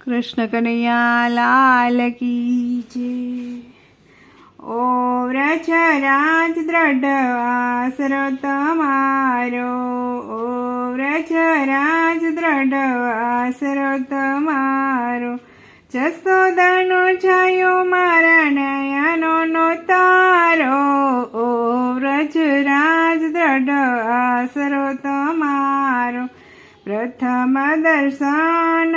કૃષ્ણ કનૈયા, લાલ કી જે ઓ વ્રજ રાજ દ્રઢ આસરો તમારો ઓ વ્રજ રાજ દ્રઢ આસરો તમારો જસોદાનો છાયો મારા નયનો નો તારો ઓ વ્રજ રાજ દ્રઢ આસરો તમારો પ્રથમ દર્શન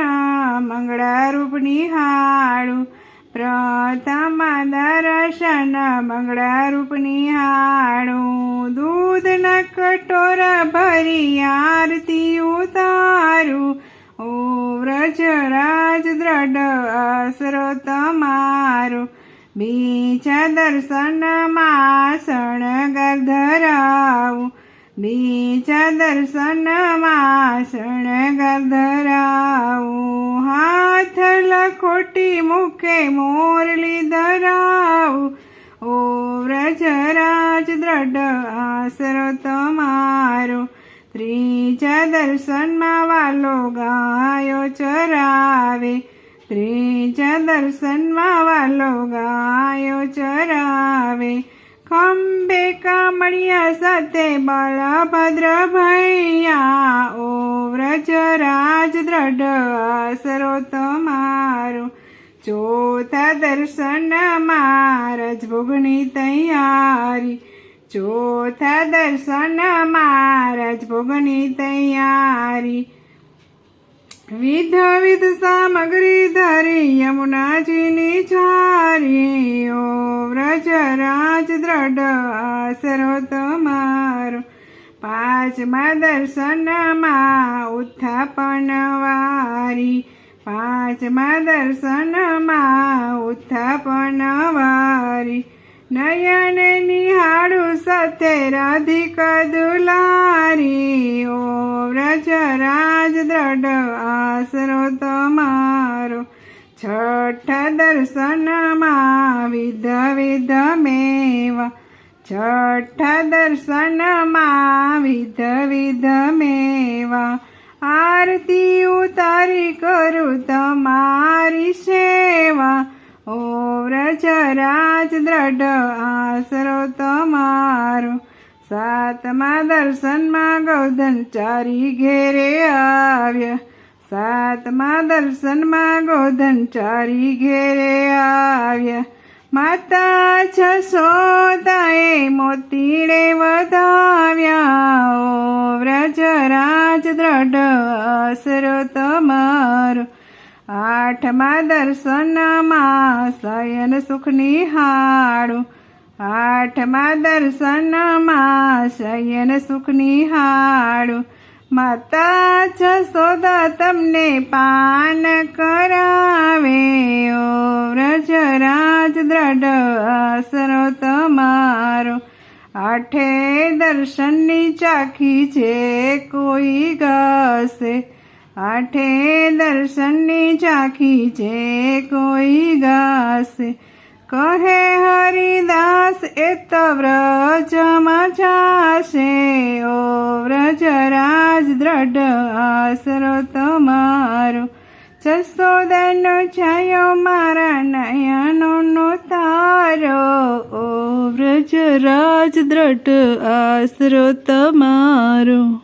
મંગળારૂપ નિહાળું પ્રથમ દર્શન મંગળારૂપ નિહાળું દૂધના કટોરા ભરી આરતી ઉતારું. ઓ વ્રજ રાજ દ્રઢ આસરો તમારું બીજા દર્શનમાં શણગાર ધરાવું. બીજા દર્શનમાં શણગાર ધરાવું હાથ લખોટી મુખે મોરલી ધરાવું ઓ વ્રજરાજ દ્રઢ આશરો તમારો ત્રીજા દર્શનમાં વાલો ગાયો ચરાવે ત્રીજા દર્શનમાં વાલો ગાયો ચરાવે ખંભે કામળિયા સાથે બલભદ્ર ભૈયા ઓ વ્રજ રાજ દ્રઢ આસરો તમારું ચોથા દર્શન મારજ ભોગની તૈયારી. ચોથા દર્શન મારજ ભોગની તૈયારી. વિધ વિધ સામગ્રી ધરી યમુનાજીની ચારીઓ વ્રજ રાજ દ્રઢ આસરો તમારો પાંચમા દર્શનમાં ઉત્થાપન વારી. પાંચમા દર્શનમાં ઉત્થાપન વારી. નયન નિહાળું સતે રાધિક દુલારી. ઓ વ્રજ રાજ દ્રઢ આસરો તમારો. છઠ દર્શનમાં વિધ વિધ મેવા. છઠ દર્શનમાં વિધ વિધ મેવા. આરતી ઉતારી કરું તમારી સેવા. ઓ વ્રજ રાજ દ્રઢ આસરો તમારો. સાતમા દર્શનમાં ગૌધન ચારી ઘેરે આવ્યા. સાતમા દર્શનમાં ગોધન ચારી ઘેરે આવ્યા. માતા છસોદાએ મોતીડે વધાવ્યા. ઓ વ્રજરાજ દ્રઢ આસરો તમારો. આઠમા દર્શનમાં શયન સુખની હાડું. આઠમા દર્શનમાં શયન સુખની હાડું. માતા જશોદા તમને પાન કરાવે ઓ વ્રજ રાજ દ્રઢ આસરો તમારો આઠે દર્શનની ચાખી છે કોઈ ગાશે આઠે દર્શનની ચાખી છે કોઈ ઘાસ કહે હરિદાસ, એ તો વ્રજમાં જાશે. ઓ વ્રજ રાજ દ્રઢ આશરો તમારો. જસોદાનો છાયો મારા નયનોનો તારો. ઓ વ્રજ રાજ દ્રઢ આશરો તમારો.